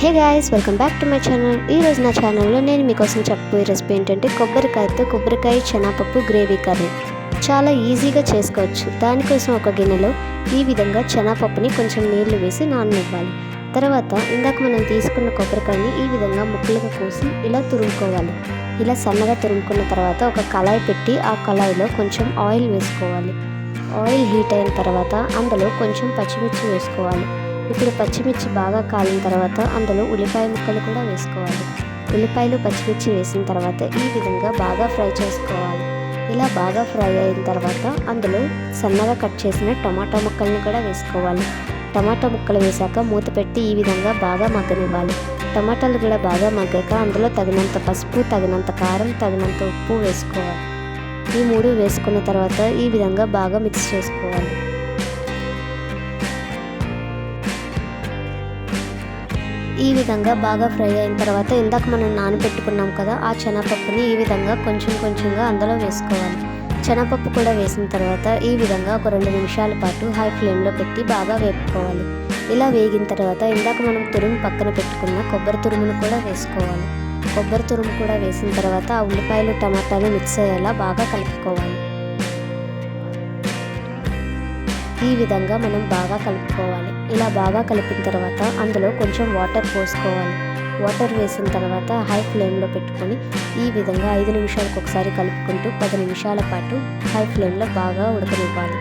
Hey guys welcome back to my channel ఈరోజు నా ఛానల్లో నేను మీకోసం చెప్పబోయే రెసిపీ ఏంటంటే కొబ్బరికాయతో కొబ్బరికాయ శనగపప్పు గ్రేవీ కర్రీ చాలా ఈజీగా చేసుకోవచ్చు. దానికోసం ఒక గిన్నెలో ఈ విధంగా శనగపప్పుని కొంచెం నీళ్ళు వేసి నాననివ్వాలి. తర్వాత ఇందాక మనం తీసుకున్న కొబ్బరికాయని ఈ విధంగా ముక్కలుగా కోసి ఇలా తురుముకోవాలి. ఇలా సన్నగా తురుముకున్న తర్వాత ఒక కళాయి పెట్టి ఆ కళాయిలో కొంచెం ఆయిల్ వేసుకోవాలి. ఆయిల్ హీట్ అయిన తర్వాత అందులో కొంచెం పచ్చిమిర్చి వేసుకోవాలి. ఇప్పుడు పచ్చిమిర్చి బాగా కాలిన తర్వాత అందులో ఉల్లిపాయ ముక్కలు కూడా వేసుకోవాలి. ఉల్లిపాయలు పచ్చిమిర్చి వేసిన తర్వాత ఈ విధంగా బాగా ఫ్రై చేసుకోవాలి. ఇలా బాగా ఫ్రై అయిన తర్వాత అందులో సన్నగా కట్ చేసిన టమాటా ముక్కలను కూడా వేసుకోవాలి. టమాటా ముక్కలు వేశాక మూత పెట్టి ఈ విధంగా బాగా మగ్గనివ్వాలి. టమాటాలు కూడా బాగా మగ్గాక అందులో తగినంత పసుపు తగినంత కారం తగినంత ఉప్పు వేసుకోవాలి. ఈ మూడు వేసుకున్న తర్వాత ఈ విధంగా బాగా మిక్స్ చేసుకోవాలి. ఈ విధంగా బాగా ఫ్రై అయిన తర్వాత ఇందాక మనం నానబెట్టుకున్నాం కదా ఆ శనగపప్పుని ఈ విధంగా కొంచెం కొంచెంగా అందులో వేసుకోవాలి. శనగపప్పు కూడా వేసిన తర్వాత ఈ విధంగా ఒక రెండు నిమిషాల పాటు హై ఫ్లేమ్లో పెట్టి బాగా వేపుకోవాలి. ఇలా వేగిన తర్వాత ఇందాక మనం తురుము పక్కన పెట్టుకున్న కొబ్బరి తురుమును కూడా వేసుకోవాలి. కొబ్బరి తురుము కూడా వేసిన తర్వాత ఆ ఉల్లిపాయలు టమాటాలు మిక్స్ అయ్యేలా బాగా కలుపుకోవాలి. ఈ విధంగా మనం బాగా కలుపుకోవాలి. ఇలా బాగా కలిపిన తర్వాత అందులో కొంచెం వాటర్ పోసుకోవాలి. వాటర్ వేసిన తర్వాత హై ఫ్లేమ్లో పెట్టుకొని ఈ విధంగా ఐదు నిమిషాలకు ఒకసారి కలుపుకుంటూ పది నిమిషాల పాటు హై ఫ్లేమ్లో బాగా ఉడకనివ్వాలి.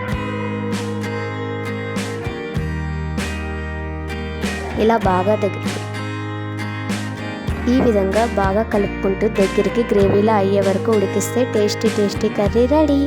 ఇలా బాగా దగ్గర ఈ విధంగా బాగా కలుపుకుంటూ దగ్గరికి గ్రేవీలా అయ్యే వరకు ఉడికిస్తే టేస్టీ టేస్టీ కర్రీ రెడీ.